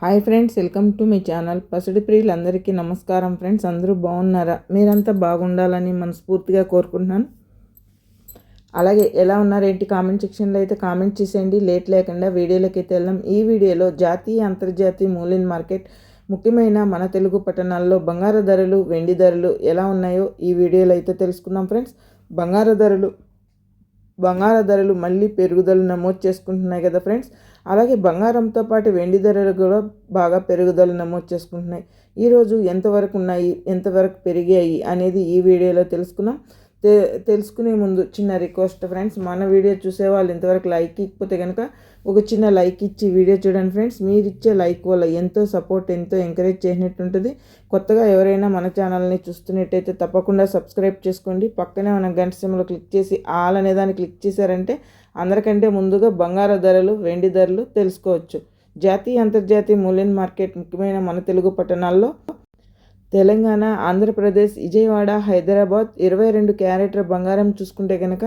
Hi friends welcome to మీ channel పసిడి ప్రియులందరికీ నమస్కారం ఫ్రెండ్స్ అందరూ బాగున్నారా? మీరంతా బాగుండాలని మనస్ఫూర్తిగా కోరుకుంటున్నాను. అలాగే ఎలా ఉన్నారేంటి కామెంట్ సెక్షన్లో అయితే కామెంట్ చేసేయండి. లేట్ లేకుండా వీడియోలోకి అయితే వెళ్దాం. ఈ వీడియోలో జాతీయ అంతర్జాతీయ మూలిన్ మార్కెట్ ముఖ్యమైన మన తెలుగు పట్టణాల్లో బంగారు ధరలు వెండి ధరలు ఎలా ఉన్నాయో ఈ వీడియోలో అయితే తెలుసుకుందాం ఫ్రెండ్స్. బంగారు ధరలు బంగార ధరలు మళ్ళీ పెరుగుదల నమోదు చేసుకుంటున్నాయి కదా ఫ్రెండ్స్. అలాగే బంగారంతో పాటు వెండి ధరలు కూడా బాగా పెరుగుదల నమోదు చేసుకుంటున్నాయి. ఈరోజు ఎంతవరకు ఉన్నాయి ఎంతవరకు పెరిగాయి అనేది ఈ వీడియోలో తెలుసుకున్నాం తె తెలుసుకునే ముందు చిన్న రిక్వెస్ట్ ఫ్రెండ్స్ మన వీడియో చూసే వాళ్ళు ఇంతవరకు లైక్ ఇకపోతే కనుక ఒక చిన్న లైక్ ఇచ్చి వీడియో చూడండి ఫ్రెండ్స్. మీరు ఇచ్చే లైక్ వల్ల ఎంతో సపోర్ట్ ఎంతో ఎంకరేజ్ చేసినట్టు ఉంటుంది కొత్తగా ఎవరైనా మన ఛానల్ని చూస్తున్నట్టయితే తప్పకుండా సబ్స్క్రైబ్ చేసుకోండి. పక్కనే మన గంట సిమ్లో క్లిక్ చేసి ఆల్ అనే దాన్ని క్లిక్ చేశారంటే అందరికంటే ముందుగా బంగారు ధరలు వెండి ధరలు తెలుసుకోవచ్చు. జాతీయ అంతర్జాతీయ మూల్యం మార్కెట్ ముఖ్యమైన మన తెలుగు పట్టణాల్లో తెలంగాణ ఆంధ్రప్రదేశ్ విజయవాడ హైదరాబాద్ ఇరవై రెండు క్యారెట్ల బంగారం చూసుకుంటే కనుక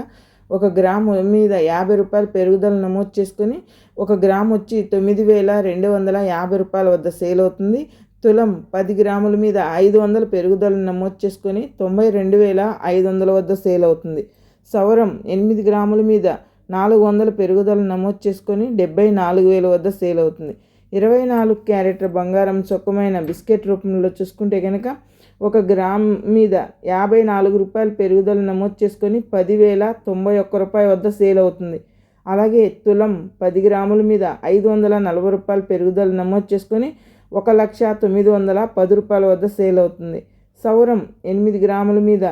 ఒక గ్రాము మీద యాభై రూపాయలు పెరుగుదల నమోదు చేసుకొని ఒక గ్రామ్ వచ్చి తొమ్మిది వేల రెండు వందల యాభై రూపాయల వద్ద సేల్ అవుతుంది. తులం పది గ్రాముల మీద ఐదు వందల పెరుగుదల నమోదు చేసుకొని తొంభై రెండు వేల ఐదు వందల వద్ద సేల్ అవుతుంది. సవరం ఎనిమిది గ్రాముల మీద నాలుగు వందల పెరుగుదల నమోదు చేసుకొని డెబ్బై నాలుగు వేల వద్ద సేల్ అవుతుంది. ఇరవై నాలుగు క్యారెట్ల బంగారం చొక్కమైన బిస్కెట్ రూపంలో చూసుకుంటే కనుక ఒక గ్రామ్ మీద యాభై నాలుగు రూపాయలు పెరుగుదల నమోదు చేసుకొని పదివేల తొంభై ఒక్క రూపాయ వద్ద సేల్ అవుతుంది. అలాగే తులం పది గ్రాముల మీద ఐదు వందల నలభై రూపాయలు పెరుగుదల నమోదు చేసుకొని ఒక లక్ష తొమ్మిది వందల పది రూపాయల వద్ద సేల్ అవుతుంది. సౌరం ఎనిమిది గ్రాముల మీద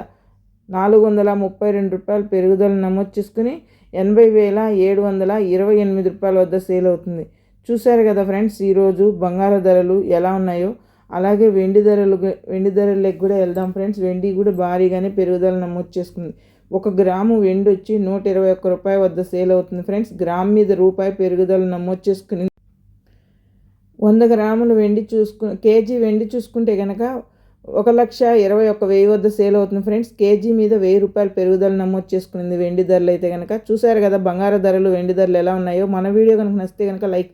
నాలుగు వందల ముప్పై రెండు రూపాయలు పెరుగుదల నమోదు చేసుకుని ఎనభై వేల ఏడు వందల ఇరవై ఎనిమిది రూపాయల వద్ద సేల్ అవుతుంది. చూశారు కదా ఫ్రెండ్స్ ఈరోజు బంగారు ధరలు ఎలా ఉన్నాయో? అలాగే వెండి ధరలు వెండి ధరలకు కూడా వెళ్దాం ఫ్రెండ్స్. వెండి కూడా భారీగానే పెరుగుదల నమోదు చేసుకుంది. ఒక గ్రాము వెండి వచ్చి నూట ఇరవై ఒక్క రూపాయి వద్ద సేల్ అవుతుంది ఫ్రెండ్స్. గ్రామ్ మీద రూపాయి పెరుగుదల నమోదు చేసుకుని వంద గ్రాములు వెండి చూసుకు కేజీ వెండి చూసుకుంటే కనుక ఒక లక్ష ఇరవై ఒక్క వెయ్యి వద్ద సేల్ అవుతుంది ఫ్రెండ్స్. కేజీ మీద వెయ్యి రూపాయలు పెరుగుదల నమోదు చేసుకునింది వెండి ధరలు అయితే కనుక చూసారు కదా బంగారు ధరలు వెండి ధరలు ఎలా ఉన్నాయో? మన వీడియో కనుక నచ్చితే కనుక లైక్